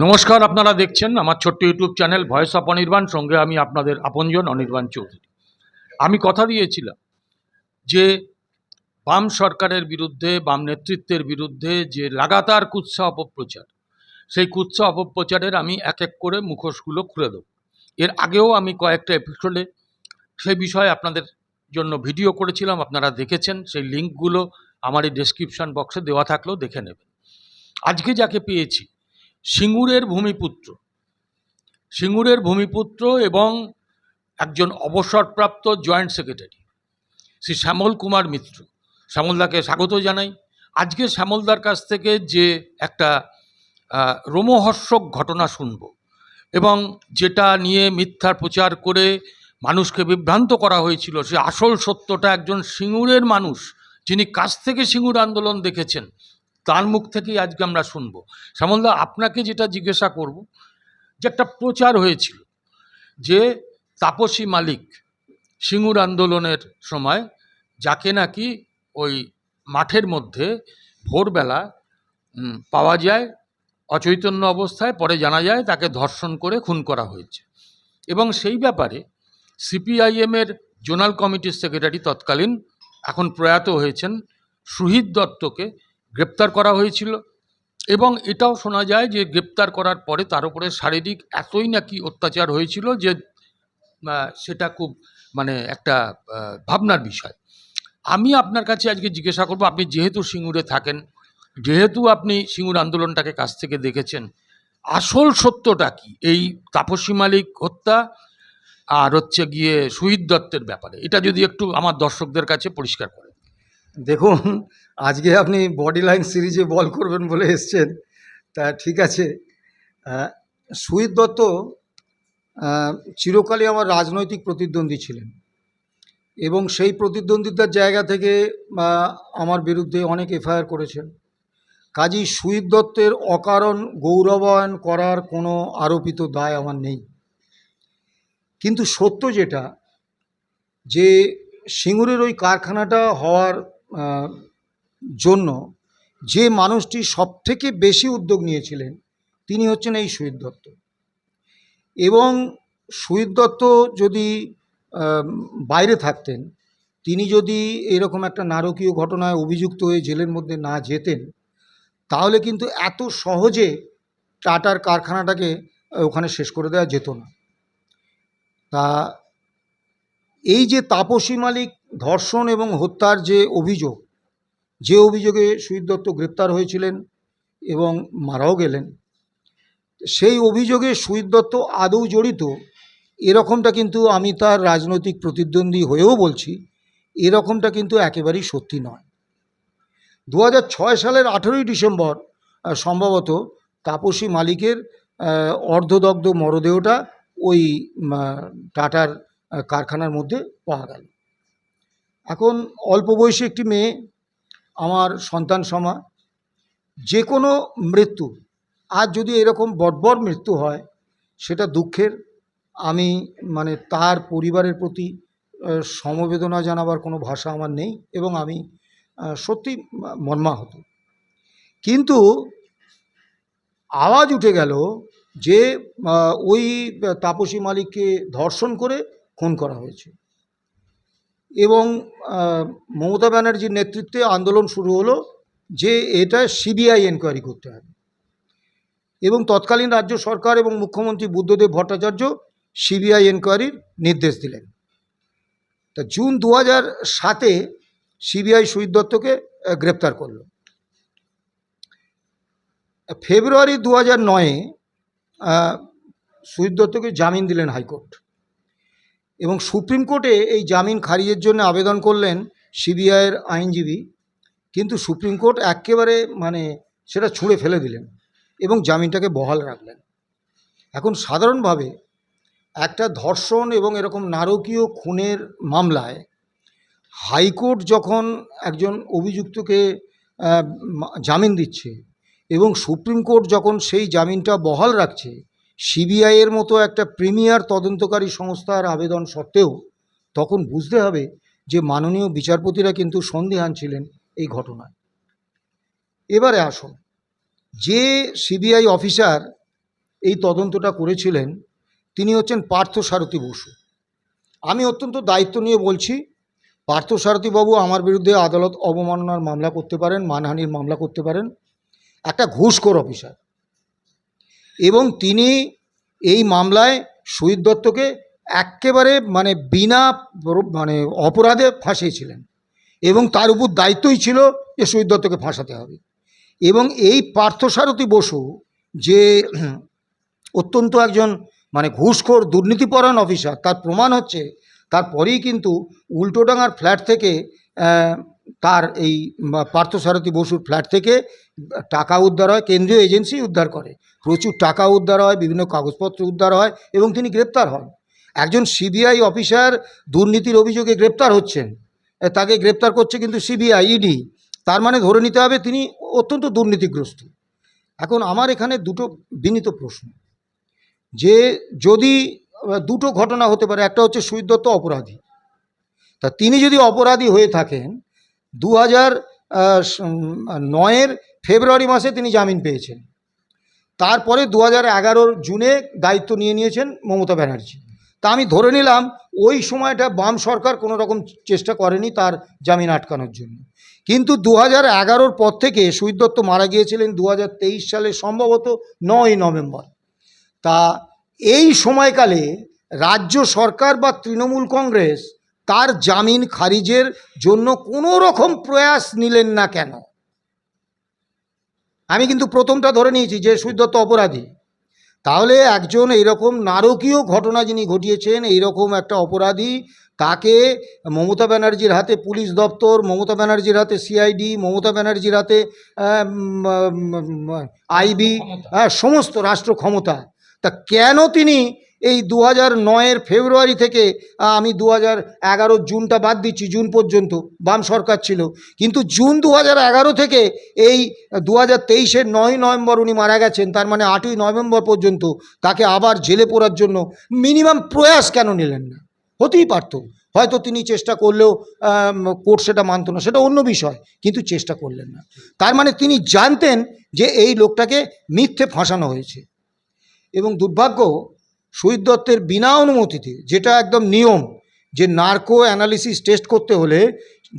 নমস্কার, আপনারা দেখছেন আমার ছোট্ট YouTube channel voice of Anirban. সঙ্গে আমি আপনাদের আপনজন অনির্বাণ চৌধুরী। আমি কথা দিয়েছিলাম যে বাম সরকারের বিরুদ্ধে, বাম নেতৃত্বের বিরুদ্ধে যে লাগাতার কুৎসা অপপ্রচার, সেই কুৎসা অপপ্রচারের আমি এক এক করে মুখোশগুলো খুলে দেব। এর আগেও আমি কয়েকটা এপিসোডে সেই বিষয়ে আপনাদের জন্য ভিডিও করেছিলাম, আপনারা দেখেছেন, সেই লিঙ্কগুলো আমার এই ডেসক্রিপশন বক্সে দেওয়া থাকলেও দেখে নেবেন। আজকে যাকে পেয়েছি সিঙ্গুরের ভূমিপুত্র। সিঙ্গুরের ভূমিপুত্র এবং একজন অবসরপ্রাপ্ত জয়েন্ট সেক্রেটারি, শ্রী শ্যামল কুমার মিত্র। শ্যামলদাকে স্বাগত জানাই। আজকে শ্যামলদার কাছ থেকে যে একটা রোমহর্ষক ঘটনা শুনব এবং যেটা নিয়ে মিথ্যার প্রচার করে মানুষকে বিভ্রান্ত করা হয়েছিল, সে আসল সত্যটা একজন সিঙ্গুরের মানুষ যিনি কাছ থেকে সিঙ্গুর আন্দোলন দেখেছেন তার মুখ থেকেই আজকে আমরা শুনব। শ্যামলদা, আপনাকে যেটা জিজ্ঞাসা করব, যে একটা প্রচার হয়েছিল যে তাপসী মালিক সিঙ্গুর আন্দোলনের সময় যাকে নাকি ওই মাঠের মধ্যে ভোরবেলা পাওয়া যায়, অচৈতন্য অবস্থায় পরে জানা যায় তাকে ধর্ষণ করে খুন করা হয়েছে। এবং সেই ব্যাপারে সিপিআইএমের জোনাল কমিটির সেক্রেটারি তৎকালীন এখন প্রয়াত হয়েছেন সুহিত দত্তকে গ্রেপ্তার করা হয়েছিল। এবং এটাও শোনা যায় যে গ্রেপ্তার করার পরে তার উপরে শারীরিক এতই নাকি অত্যাচার হয়েছিল যে সেটা খুব মানে একটা ভাবনার বিষয়। আমি আপনার কাছে আজকে জিজ্ঞাসা করব, আপনি যেহেতু সিঙ্গুরে থাকেন, যেহেতু আপনি সিঙ্গুর আন্দোলনটাকে কাছ থেকে দেখেছেন, আসল সত্যটা কি? এই তাপসী মালিক হত্যা আর হচ্ছে গিয়ে শহীদ দত্তের ব্যাপারে। এটা যদি একটু আমার দর্শকদের কাছে পরিষ্কার করেন। দেখুন, আজকে আপনি বডি লাইন সিরিজে বল করবেন বলে এসছেন। তা ঠিক আছে। সুহিত দত্ত চিরকালই আমার রাজনৈতিক প্রতিদ্বন্দ্বী ছিলেন। এবং সেই প্রতিদ্বন্দ্বিতার জায়গা থেকে আমার বিরুদ্ধে অনেক এফআইআর করেছেন। কাজী সুহিত দত্তের অকারণ গৌরবায়ন করার কোনো আরোপিত দায় আমার নেই। কিন্তু সত্য যেটা, যে সিঙ্গুরের ওই কারখানাটা হওয়ার জন্য যে মানুষটি সবথেকে বেশি উদ্যোগ নিয়েছিলেন, তিনি হচ্ছেন এই সুহিত দত্ত। এবং সুহিত দত্ত যদি বাইরে থাকতেন, তিনি যদি এরকম একটা নারকীয় ঘটনায় অভিযুক্ত হয়ে জেলের মধ্যে না যেতেন, তাহলে কিন্তু এত সহজে টাটার কারখানাটাকে ওখানে শেষ করে দেওয়া যেত না। তা এই যে তাপসী মালিক ধর্ষণ এবং হত্যার যে অভিযোগ, যে অভিযোগে সুহিত দত্ত গ্রেপ্তার হয়েছিলেন এবং মারাও গেলেন, সেই অভিযোগে সুহিত দত্ত আদৌ জড়িত, এরকমটা কিন্তু আমি তার রাজনৈতিক প্রতিদ্বন্দ্বী হয়েও বলছি, এরকমটা কিন্তু একেবারেই সত্যি নয়। দু সালের আঠেরোই ডিসেম্বর সম্ভবত তাপসী মালিকের অর্ধদগ্ধ মরদেহটা ওই টাটার কারখানার মধ্যে পাওয়া গেল। এখন অল্প বয়সী একটি মেয়ে, আমার সন্তান সমা যে কোনো মৃত্যু, আজ যদি এরকম বর্বর মৃত্যু হয়, সেটা দুঃখের। আমি মানে তার পরিবারের প্রতি সমবেদনা জানাবার কোনো ভাষা আমার নেই এবং আমি সত্যি মর্মাহত। কিন্তু আওয়াজ উঠে গেল যে ওই তাপসী মালিককে ধর্ষণ করে খুন করা হয়েছে। এবং মমতা ব্যানার্জির নেতৃত্বে আন্দোলন শুরু হলো যে এটা সিবিআই এনকোয়ারি করতে হবে। এবং তৎকালীন রাজ্য সরকার এবং মুখ্যমন্ত্রী বুদ্ধদেব ভট্টাচার্য সিবিআই এনকোয়ারির নির্দেশ দিলেন। তা জুন দু হাজার সাতে সিবিআই শহীদ দত্তকে গ্রেপ্তার করল। ফেব্রুয়ারি দু হাজার নয়ে শহীদ দত্তকে জামিন দিলেন হাইকোর্ট। এবং সুপ্রিম কোর্টে এই জামিন খারিজের জন্য আবেদন করলেন সিবিআইয়ের আইনজীবী। কিন্তু সুপ্রিম কোর্ট একেবারে মানে সেটা ছুঁড়ে ফেলে দিলেন এবং জামিনটাকে বহাল রাখলেন। এখন সাধারণভাবে একটা ধর্ষণ এবং এরকম নারকীয় খুনের মামলায় হাইকোর্ট যখন একজন অভিযুক্তকে জামিন দিচ্ছে এবং সুপ্রিম কোর্ট যখন সেই জামিনটা বহাল রাখছে সিবিআইয়ের মতো একটা প্রিমিয়ার তদন্তকারী সংস্থার আবেদন সত্ত্বেও তখন বুঝতে হবে যে মাননীয় বিচারপতিরা কিন্তু সন্দিহান ছিলেন এই ঘটনায়। এবারে আসুন, যে সিবিআই অফিসার এই তদন্তটা করেছিলেন, তিনি হচ্ছেন পার্থসারথী বসু। আমি অত্যন্ত দায়িত্ব নিয়ে বলছি, পার্থ পার্থসারথীবাবু আমার বিরুদ্ধে আদালত অবমাননার মামলা করতে পারেন, মানহানির মামলা করতে পারেন। একটা ঘুষখোর অফিসার। এবং তিনি এই মামলায় শহীদ দত্তকে একেবারে মানে বিনা মানে অপরাধে ফাঁসিয়েছিলেন। এবং তার উপর দায়িত্বই ছিল যে শহীদ দত্তকে ফাঁসাতে হবে। এবং এই পার্থসারথী বসু যে অত্যন্ত একজন মানে ঘুষখোর, দুর্নীতিপরায়ণ অফিসার তার প্রমাণ হচ্ছে, তারপরেই কিন্তু উল্টোডাঙার ফ্ল্যাট থেকে তার এই পার্থসারথী বসুর ফ্ল্যাট থেকে টাকা উদ্ধার হয়, কেন্দ্রীয় এজেন্সি উদ্ধার করে। প্রচুর টাকা উদ্ধার হয়, বিভিন্ন কাগজপত্র উদ্ধার হয় এবং তিনি গ্রেপ্তার হন। একজন সিবিআই অফিসার দুর্নীতির অভিযোগে গ্রেপ্তার হচ্ছেন। তাকে গ্রেপ্তার করছে কিন্তু সিবিআই, ইডি। তার মানে ধরে নিতে হবে তিনি অত্যন্ত দুর্নীতিগ্রস্ত। এখন আমার এখানে দুটো বিনীত প্রশ্ন। যে যদি দুটো ঘটনা হতে পারে, একটা হচ্ছে শহীদ দত্ত অপরাধী। তা তিনি যদি অপরাধী হয়ে থাকেন দু হাজার নয়ের ফেব্রুয়ারি মাসে তিনি জামিন পেয়েছেন। তারপরে দু হাজার এগারোর জুনে দায়িত্ব নিয়ে নিয়েছেন মমতা ব্যানার্জি। তা আমি ধরে নিলাম, ওই সময়টা বাম সরকার কোনো রকম চেষ্টা করেনি তার জামিন আটকানোর জন্য। কিন্তু দু হাজার এগারোর পর থেকে শহীদ দত্ত মারা গিয়েছিলেন দু হাজার তেইশ সালে, সম্ভবত নয় নভেম্বর। তা এই সময়কালে রাজ্য সরকার বা তৃণমূল কংগ্রেস তার জামিন খারিজের জন্য কোনো রকম প্রয়াস নিলেন না কেন? আমি কিন্তু প্রথমটা ধরে নিয়েছি যে শহীদ দত্ত অপরাধী। তাহলে একজন এইরকম নারকীয় ঘটনা যিনি ঘটিয়েছেন, এইরকম একটা অপরাধী, তাকে মমতা ব্যানার্জির হাতে, পুলিশ দপ্তর, মমতা ব্যানার্জির হাতে, সিআইডি, মমতা ব্যানার্জির হাতে আইবি সমস্ত রাষ্ট্র ক্ষমতা, তা কেন তিনি এই দু হাজার নয়ের ফেব্রুয়ারি থেকে আমি দু হাজার এগারো জুনটা বাদ দিচ্ছি, জুন পর্যন্ত, বাম সরকার ছিল। কিন্তু জুন দু হাজার এগারো থেকে এই দু হাজার তেইশের নয় নভেম্বর উনি মারা গেছেন, তার মানে আটই নভেম্বর পর্যন্ত তাকে আবার জেলে পড়ার জন্য মিনিমাম প্রয়াস কেন নিলেন না? হতেই পারতো। হয়তো তিনি চেষ্টা করলেও কোর্ট সেটা মানতো না, সেটা অন্য বিষয়, কিন্তু চেষ্টা করলেন না। তার মানে তিনি জানতেন যে এই লোকটাকে মিথ্যে ফাঁসানো হয়েছে। এবং দুর্ভাগ্য শহীদ দত্তের বিনা অনুমতিতে, যেটা একদম নিয়ম, যে নার্কো অ্যানালিসিস টেস্ট করতে হলে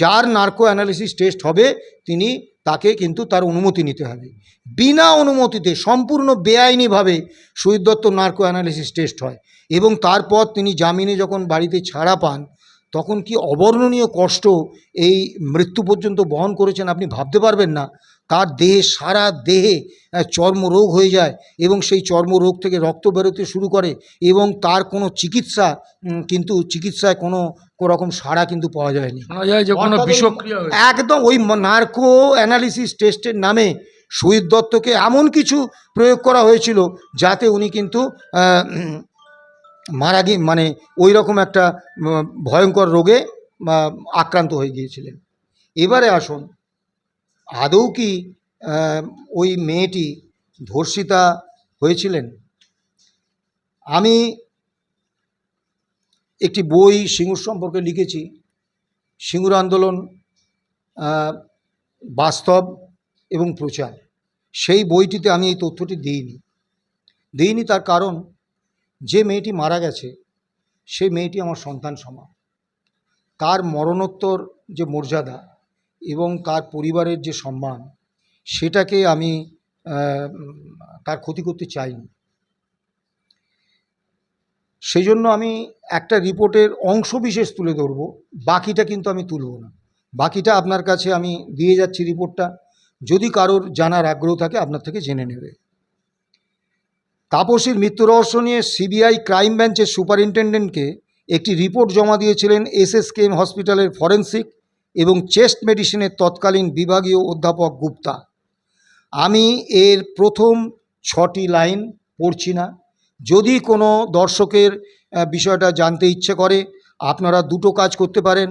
যার নার্কো অ্যানালিসিস টেস্ট হবে, তিনি তাকে কিন্তু তার অনুমতি নিতে হবে। বিনা অনুমতিতে, সম্পূর্ণ বেআইনিভাবে Shahid Dutta narco analysis test হয় এবং তারপর তিনি জামিনে যখন বাড়িতে ছাড়া পান, তখন কি অবর্ণনীয় কষ্ট এই মৃত্যু পর্যন্ত বহন করেছেন আপনি ভাবতে পারবেন না। তার দেহে সারা দেহে চর্মরোগ হয়ে যায় এবং সেই চর্মরোগ থেকে রক্ত বেরোতে শুরু করে এবং তার কোনো চিকিৎসা কিন্তু চিকিৎসায় কোনো রকম সাড়া কিন্তু পাওয়া যায়নি। একদম ওই নার্কো অ্যানালিসিস টেস্টের নামে শহীদ দত্তকে এমন কিছু প্রয়োগ করা হয়েছিল যাতে উনি কিন্তু মারা গিয়ে মানে ওই রকম একটা ভয়ঙ্কর রোগে আক্রান্ত হয়ে গিয়েছিলেন এবারে আসুন আদৌ কি ওই মেয়েটি ধর্ষিতা হয়েছিলেন? আমি একটি বই সিঙ্গুর সম্পর্কে লিখেছি। সিঙ্গুর আন্দোলন বাস্তব এবং প্রচার। সেই বইটিতে আমি এই তথ্যটি দিইনি। দিইনি তার কারণ, যে মেয়েটি মারা গেছে, সেই মেয়েটি আমার সন্তান সমান। তার মরণোত্তর যে মর্যাদা এবং তার পরিবারের যে সম্মান, সেটাকে আমি তার ক্ষতি করতে চাইনি। সেই জন্য আমি একটা রিপোর্টের অংশ বিশেষ তুলে ধরব, বাকিটা কিন্তু আমি তুলব না। বাকিটা আপনার কাছে আমি দিয়ে যাচ্ছি রিপোর্টটা, যদি কারোর জানার আগ্রহ থাকে আপনার থেকে জেনে নেবে। তাপসীর মৃত্যু রহস্য নিয়ে সিবিআই ক্রাইম ব্রাঞ্চের সুপারিনটেন্ডেন্টকে একটি রিপোর্ট জমা দিয়েছিলেন এসএসকেএম হসপিটালের ফরেন্সিক এবং চেস্ট মেডিসিনের তৎকালীন বিভাগীয় অধ্যাপক গুপ্তা। আমি এর প্রথম ছটি লাইন পড়ছি না। যদি কোনো দর্শকের বিষয়টা জানতে ইচ্ছে করে, আপনারা দুটো কাজ করতে পারেন।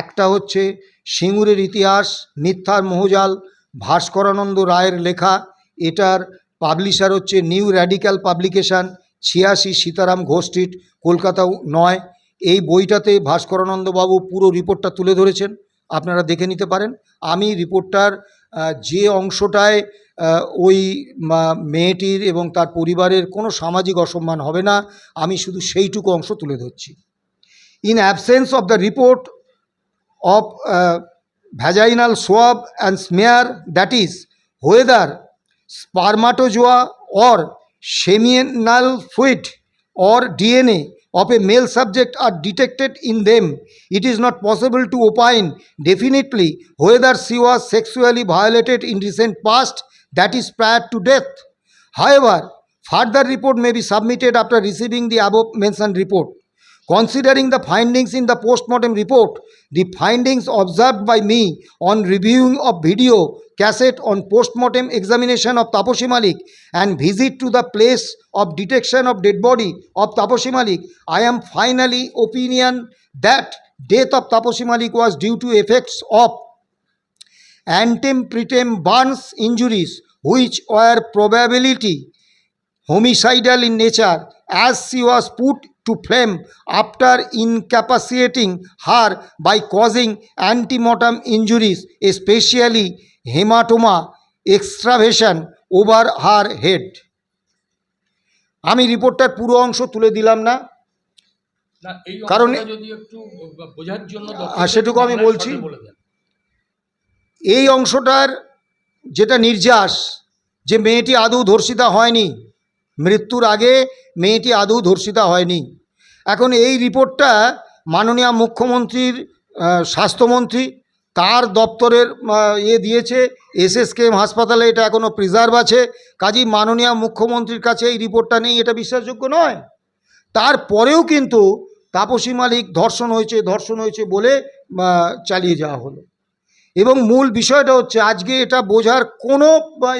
একটা হচ্ছে সিঙ্গুরের ইতিহাস, মিথ্যার মোহজাল, ভাস্করানন্দ রায়ের লেখা। এটার পাবলিশার হচ্ছে নিউ র্যাডিক্যাল পাবলিকেশান, ছিয়াশি সীতারাম ঘোষ স্ট্রিট কলকাতা নয়। এই বইটাতে ভাস্করানন্দবাবু পুরো রিপোর্টটা তুলে ধরেছেন। আপনারা দেখে নিতে পারেন। আমি রিপোর্টটার যে অংশটায় ওই মেয়েটির এবং তার পরিবারের কোনো সামাজিক অসম্মান হবে না, আমি শুধু সেইটুকু অংশ তুলে ধরছি। In absence of the report of vaginal swab and smear that is is, whether or or seminal or DNA of a male subject are detected in them, it is not possible to opine definitely whether she was sexually violated in recent past, that is prior to death. However, further report may be submitted after receiving the above mentioned report. Considering the findings in the postmortem report, the findings observed by me on reviewing of video cassette on postmortem examination of Taposhi Malik and visit to the place of detection of dead body of Taposhi Malik, I am finally opinion that death of Taposhi Malik was due to effects of antempretem burns injuries which were probability homicidal in nature as she was put to flame after incapacitating her by causing antemortem injuries, especially hematoma extravasation over her head. আমি রিপোর্টটার পুরো অংশ তুলে দিলাম না কারণ- সেটুকু আমি বলছি। এই অংশটার যেটা নির্যাস যে মেয়েটি আদৌ ধর্ষিতা হয়নি মৃত্যুর আগে মেয়েটি আদৌ ধর্ষিতা হয়নি। এখন এই রিপোর্টটা মাননীয় মুখ্যমন্ত্রীর স্বাস্থ্যমন্ত্রী তার দপ্তরের আহ, ইয়ে দিয়েছে এসএসকেএম হাসপাতালে এটা এখনও প্রিজার্ভ আছে। কাজেই মাননীয় মুখ্যমন্ত্রীর কাছে এই রিপোর্টটা নেই এটা বিশ্বাসযোগ্য নয়। তারপরেও কিন্তু তাপসী মালিক ধর্ষণ হয়েছে ধর্ষণ হয়েছে বলে চালিয়ে যাওয়া হলো। এবং মূল বিষয়টা হচ্ছে, আজকে এটা বোঝার কোনো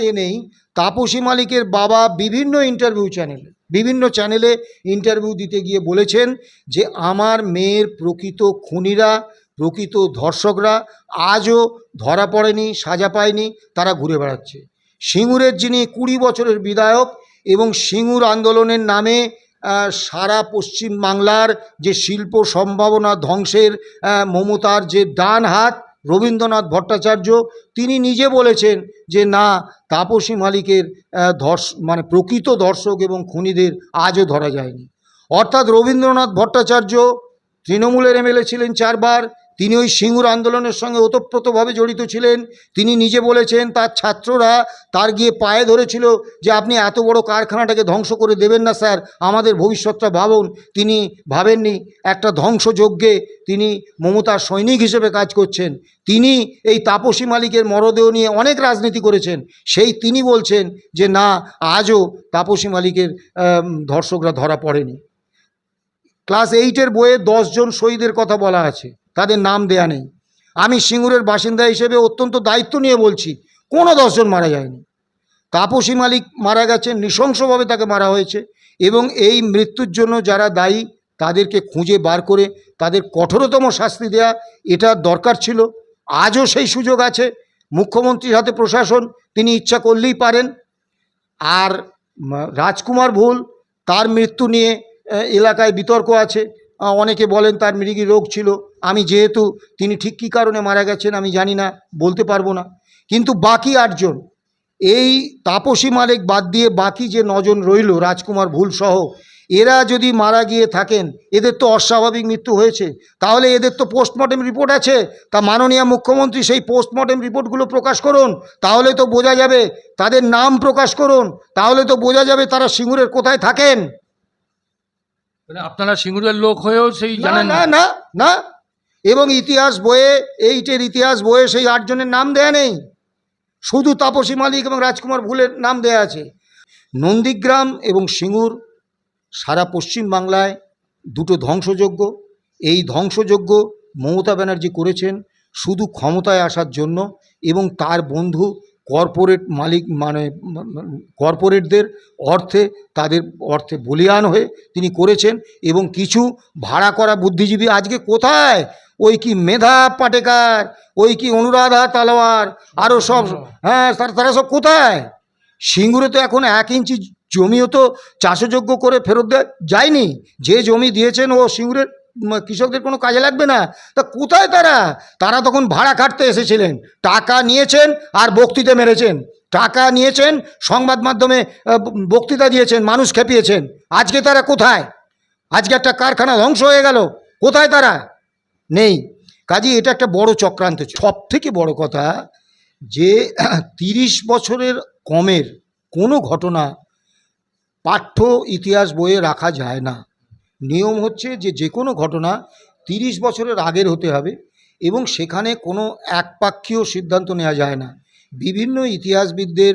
এ নেই, তাপসী মালিকের বাবা বিভিন্ন ইন্টারভিউ চ্যানেলে বিভিন্ন চ্যানেলে ইন্টারভিউ দিতে গিয়ে বলেছেন যে, আমার মেয়ের প্রকৃত খুনিরা, প্রকৃত ধর্ষকরা আজও ধরা পড়েনি, সাজা পায়নি, তারা ঘুরে বেড়াচ্ছে। সিঙ্গুরের যিনি কুড়ি বছরের বিধায়ক এবং সিঙ্গুর আন্দোলনের নামে সারা পশ্চিম বাংলার যে শিল্প সম্ভাবনা ধ্বংসের মমতার যে ডান হাত রবীন্দ্রনাথ ভট্টাচার্য, তিনি নিজে বলেছেন যে, না, তাপসী মালিকের ধর্ষ মানে প্রকৃত দর্শক এবং খুনিদের আজও ধরা যায়নি। অর্থাৎ রবীন্দ্রনাথ ভট্টাচার্য তৃণমূলের এমএলএ ছিলেন চারবার তিনি ওই সিঙ্গুর আন্দোলনের সঙ্গে ওতপ্রোতভাবে জড়িত ছিলেন। তিনি নিজে বলেছেন, তার ছাত্ররা তার গিয়ে পায়ে ধরেছিল যে আপনি এত বড় কারখানাটাকে ধ্বংস করে দেবেন না স্যার, আমাদের ভবিষ্যৎটা ভাবুন। তিনি ভাবেননি, একটা ধ্বংসযজ্ঞে তিনি মমতার সৈনিক হিসেবে কাজ করছেন। তিনি এই তাপসী মালিকের মরদেহ নিয়ে অনেক রাজনীতি করেছেন। সেই তিনি বলছেন যে, না, আজও তাপসী মালিকের ধর্ষকরা ধরা পড়েনি। ক্লাস এইটের বইয়ে দশজন শহীদের কথা বলা আছে। তাদের নাম দেয়া নেই। আমি সিঙ্গুরের বাসিন্দা হিসেবে অত্যন্ত দায়িত্ব নিয়ে বলছি, কোনো দশজন মারা যায়নি। তাপসী মালিক মারা গেছেন, নৃশংসভাবে তাকে মারা হয়েছে এবং এই মৃত্যুর জন্য যারা দায়ী, তাদেরকে খুঁজে বার করে তাদের কঠোরতম শাস্তি দেয়া এটা দরকার ছিল। আজও সেই সুযোগ আছে। মুখ্যমন্ত্রীর হাতে প্রশাসন, তিনি ইচ্ছা করলেই পারেন। আর রাজকুমার ভুল, তার মৃত্যু নিয়ে এলাকায় বিতর্ক আছে। অনেকে বলেন তার মৃগী রোগ ছিল। আমি যেহেতু, তিনি ঠিক কী কারণে মারা গেছেন আমি জানি না, বলতে পারব না। কিন্তু বাকি আটজন, এই তাপসী মালিক বাদ দিয়ে বাকি যে নজন রইল, রাজকুমার ভুল সহ এরা যদি মারা গিয়ে থাকেন, এদের তো অস্বাভাবিক মৃত্যু হয়েছে। তাহলে এদের তো পোস্টমর্টেম রিপোর্ট আছে। তা মাননীয় মুখ্যমন্ত্রী সেই পোস্টমর্টেম রিপোর্টগুলো প্রকাশ করুন, তাহলে তো বোঝা যাবে তাদের নাম প্রকাশ করুন, তাহলে তো বোঝা যাবে তারা সিঙ্গুরের কোথায় থাকেন। মানে আপনারা সিঙ্গুরের লোক হয়েও সেই না জানেন না না। না না। এবং ইতিহাস বইয়ে এইটের ইতিহাস বইয়ে সেই আটজনের নাম দেয়া নেই। শুধু তাপসী মালিক এবং রাজকুমার ভুলের নাম দেয়া আছে। নন্দীগ্রাম এবং সিঙ্গুর সারা পশ্চিম বাংলায় দুটো ধ্বংসযজ্ঞ। এই ধ্বংসযজ্ঞ মমতা ব্যানার্জি করেছেন শুধু ক্ষমতায় আসার জন্য এবং তার বন্ধু কর্পোরেট মালিক মানে কর্পোরেটদের অর্থে তাদের অর্থে বলিয়ান হয়ে তিনি করেছেন এবং কিছু ভাড়া করা বুদ্ধিজীবী আজকে কোথায়? ওই কি মেধা পাটেকার ওই কি অনুরাধা তালোয়ার আরও সব হ্যাঁ তারা তারা সব কোথায়? সিঙ্গুরে তো এখন এক ইঞ্চি জমিও তো চাষযোগ্য করে ফেরত দেওয়া যায়নি। যে জমি দিয়েছেন ও সিঙ্গুরের কৃষকদের কোনো কাজে লাগবে না। তা কোথায় তারা? তারা তখন ভাড়া কাটতে এসেছিলেন। টাকা নিয়েছেন আর বক্তৃতা মেরেছেন। টাকা নিয়েছেন, সংবাদ মাধ্যমে বক্তৃতা দিয়েছেন, মানুষ খেপিয়েছেন। আজকে তারা কোথায়? আজকে একটা কারখানা ধ্বংস হয়ে গেল। কোথায় তারা? নেই। কাজে, এটা একটা বড় চক্রান্ত সব থেকে বড় কথা যে, তিরিশ বছরের কমের কোনো ঘটনা পাঠ্য ইতিহাস বইয়ে রাখা যায় না। নিয়ম হচ্ছে যে যে কোনো ঘটনা তিরিশ বছরের আগের হতে হবে এবং সেখানে কোনো একপাক্ষীয় সিদ্ধান্ত নেওয়া যায় না। বিভিন্ন ইতিহাসবিদদের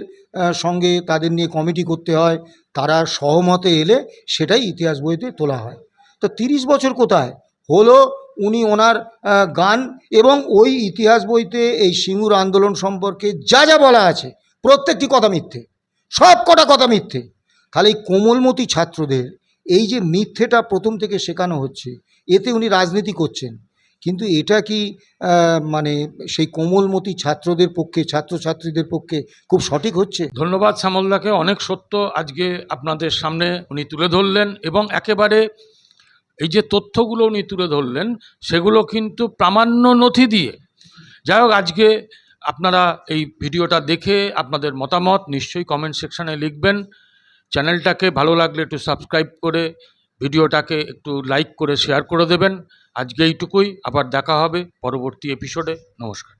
সঙ্গে তাদের নিয়ে কমিটি করতে হয়, তারা সহমতে এলে সেটাই ইতিহাস বইতে তোলা হয়। তো তিরিশ বছর কোথায়? হলো উনি ওনার গান এবং ওই ইতিহাস বইতে এই সিঙ্গুর আন্দোলন সম্পর্কে যা যা বলা আছে, প্রত্যেকটি কথা মিথ্যে, সব কটা কথা মিথ্যে। তাহলে এই কোমলমতি ছাত্রদের এই যে মিথ্যেটা প্রথম থেকে শেখানো হচ্ছে, এতে উনি রাজনীতি করছেন। কিন্তু এটা কি মানে সেই কোমলমতি ছাত্রদের পক্ষে, ছাত্রছাত্রীদের পক্ষে খুব সঠিক হচ্ছে? ধন্যবাদ শ্যামলদাকে অনেক সত্য আজকে আপনাদের সামনে উনি তুলে ধরলেন এবং একেবারে এই যে তথ্যগুলো উনি তুলে ধরলেন, সেগুলো কিন্তু প্রামাণ্য নথি দিয়ে। যাই হোক, আজকে আপনারা এই ভিডিওটা দেখে আপনাদের মতামত নিশ্চয়ই কমেন্ট সেকশানে লিখবেন। চ্যানেলটাকে ভালো লাগলে একটু সাবস্ক্রাইব করে ভিডিওটাকে একটু লাইক করে শেয়ার করে দেবেন। আজকে এইটুকুই, আবার দেখা হবে পরবর্তী এপিসোডে নমস্কার।